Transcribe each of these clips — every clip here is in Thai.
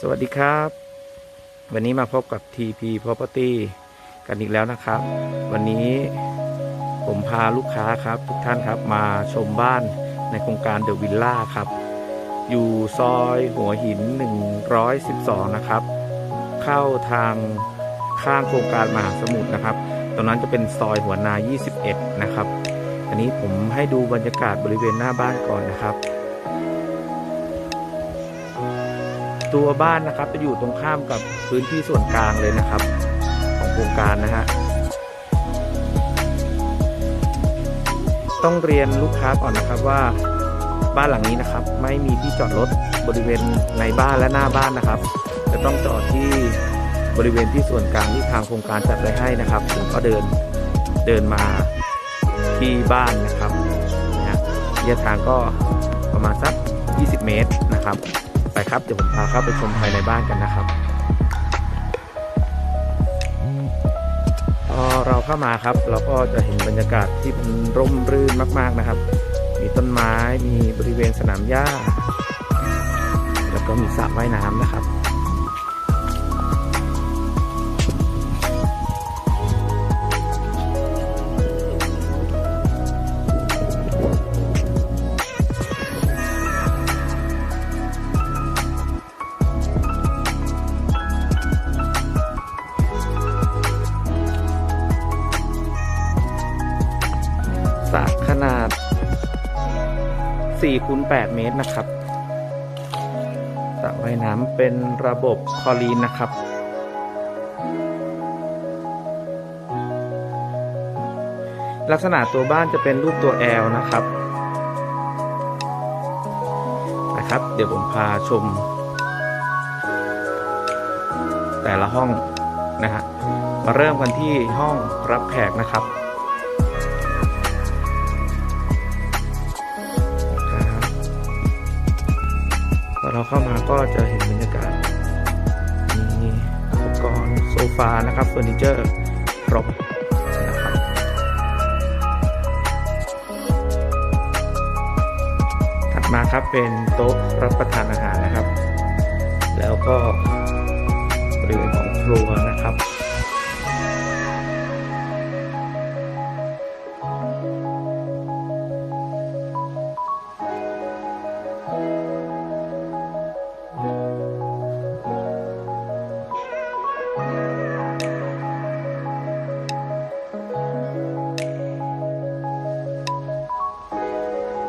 สวัสดีครับ วันนี้มาพบกับ TP Property กันอีกแล้วนะครับ วันนี้ผมพาลูกค้าครับ ทุกท่านครับมาชมบ้านในโครงการเดอะวิลล่าครับ อยู่ซอยหัวหิน 112 นะครับ เข้าทางข้างโครงการมหาสมุทรนะครับตรงนั้นจะเป็นซอยหัวนา 21 นะครับ อันนี้ผมให้ดูบรรยากาศบริเวณหน้าบ้านก่อนนะครับ ตัวบ้านนะครับ จะอยู่ตรงข้ามกับพื้นที่ส่วนกลางเลยนะครับ ของโครงการนะฮะต้องเรียนลูกค้าก่อนนะครับว่าบ้านหลังนี้นะครับ ไม่มีที่จอดรถบริเวณในบ้านและหน้าบ้านนะครับ จะต้องจอดที่บริเวณที่ส่วนกลางที่ทางโครงการจัดไว้ให้นะครับผมก็เดินเดินมาที่บ้านนะครับระยะทางก็ประมาณสัก 20 เมตรนะครับ ไปครับ เดี๋ยวผมพาเข้าไปชมภายในบ้านกันนะครับพอเราเข้ามาครับ เราก็จะเห็นบรรยากาศที่มันร่มรื่นมาก ๆนะครับ มีต้นไม้มีบริเวณสนามหญ้า แล้วก็มีสระว่ายน้ำนะครับ 4คูณ8เมตรนะครับสระว่ายน้ำเป็นระบบคอรีนนะครับ ลักษณะตัวบ้านจะเป็นรูปตัว L นะครับนะครับ เดี๋ยวผมพาชม แต่ละห้องนะฮะมาเริ่มกันที่ห้องรับแขกนะครับ เราเข้ามาก็จะเห็นบรรยากาศมีอุปกรณ์โซฟานะครับเฟอร์นิเจอร์ครบนะครับถัดมาครับเป็นโต๊ะรับประทานอาหารนะครับ แล้วก็บริเวณของครัวนะครับ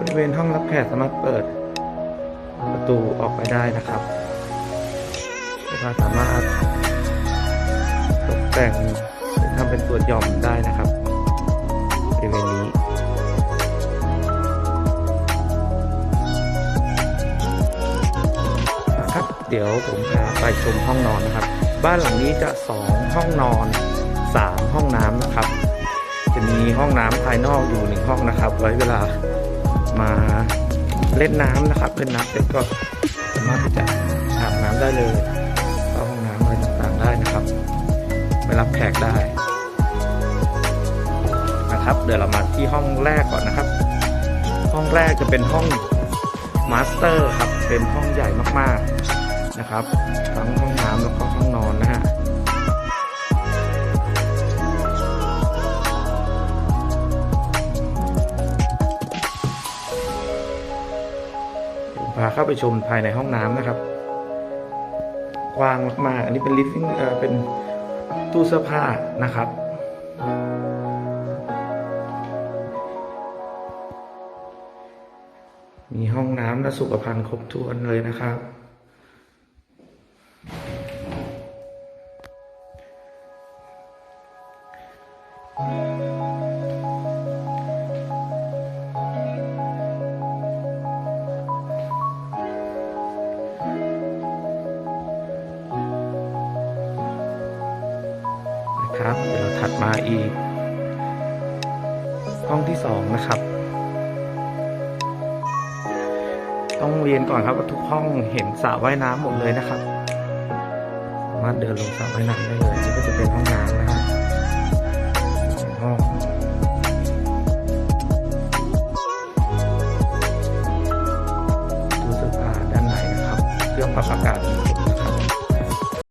ริเวณห้องรับแขกสามารถเปิด ประตูออกไปได้นะครับลูกค้าสามารถตกแต่งหรือทำเป็นตัวย่อมได้นะครับบริเวณนี้ครับเดี๋ยวผมพาไปชมห้องนอนนะครับ บ้านหลังนี้จะ 2 ห้องนอน 3 ห้องน้ำนะครับ จะมีห้องน้ำภายนอกอยู่หนึ่งห้องนะครับ ไว้เวลา มาเล่นน้ำนะครับ เล่นน้ำเสร็จก็สามารถที่จะอาบน้ำได้เลยเข้าห้องน้ำอะไรต่างๆได้นะครับไปรับแขกได้นะครับ เดี๋ยวเรามาที่ห้องแรกก่อนนะครับ ห้องแรกจะเป็นห้องมาสเตอร์ครับ เป็นห้องใหญ่มากๆนะครับ ทั้งห้องน้ำแล้วก็ห้อง พาเข้าไปชมภายในห้องน้ำนะครับ กว้างมากๆ อันนี้เป็นลิฟต์เป็นตู้เสื้อผ้านะครับ มีห้องน้ำและสุขภัณฑ์ครบถ้วนเลยนะครับ นะครับ เดี๋ยวเราถัดมาอีก ห้องที่สองนะครับ ต้องเรียนก่อนครับว่าทุกห้องเห็นสระว่ายน้ำหมดเลยนะครับสามารถเดินลงสระว่ายน้ำได้เลยนี่ก็จะเป็นห้องน้ำนะฮะห้องตู้เสื้อผ้าด้านในนะครับ เครื่องปรับอากาศ